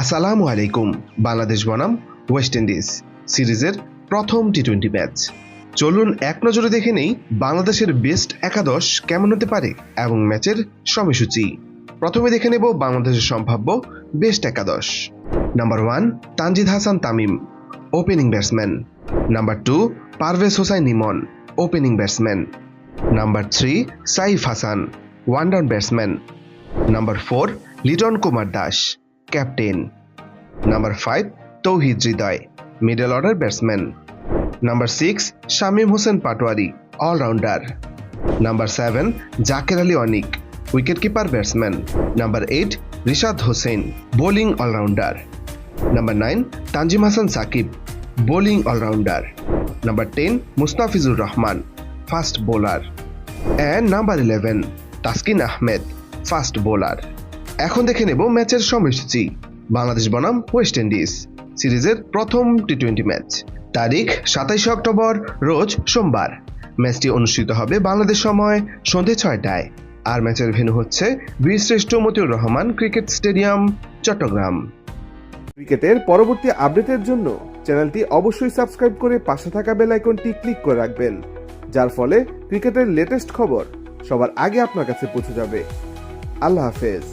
আসসালামু আলাইকুম, বাংলাদেশ বনাম ওয়েস্ট ইন্ডিজ সিরিজের প্রথম টি টোয়েন্টি ম্যাচ চলুন এক নজরে দেখে নেই বাংলাদেশের বেস্ট একাদশ কেমন হতে পারে এবং ম্যাচের সময়সূচি। প্রথমে দেখে নেব বাংলাদেশের সম্ভাব্য বেস্ট একাদশ। Number one Tanzid Hasan Tamim opening batsman number two Parvez Hossain Emon opening batsman number three Saif Hasan one down batsman number four Liton Kumar Das captain. Number five Towhid Hridoy middle order batsman number six Shamim Hossain Patwari allrounder number seven Jaker Ali Anik wicket keeper batsman number eight Rishad Hossain bowling allrounder number nine Tanzim Hasan Sakib bowling allrounder number ten Mustafizur Rahman fast bowler and number eleven Taskin Ahmed fast bowler এখন দেখে নেব ম্যাচের সময়সূচি। বাংলাদেশ বনাম West Indies সিরিজের প্রথম T twenty match. তারিখ সাতাইশে অক্টোবর, রোজ সোমবার। ম্যাচটি অনুষ্ঠিত হবে বাংলাদেশ সময় সন্ধে ছয়টায়। আর ম্যাচের ভেন্যু হচ্ছে বীরশ্রেষ্ঠ মতিউর রহমান ক্রিকেট স্টেডিয়াম, চট্টগ্রাম। ক্রিকেটের পরবর্তী আপডেটের জন্য চ্যানেলটি অবশ্যই সাবস্ক্রাইব করে পাশে থাকা বেল আইকনটি ক্লিক করে রাখবেন, যার ফলে ক্রিকেটের লেটেস্ট খবর সবার আগে আপনার কাছে পৌঁছে যাবে। আল্লাহ হাফেজ।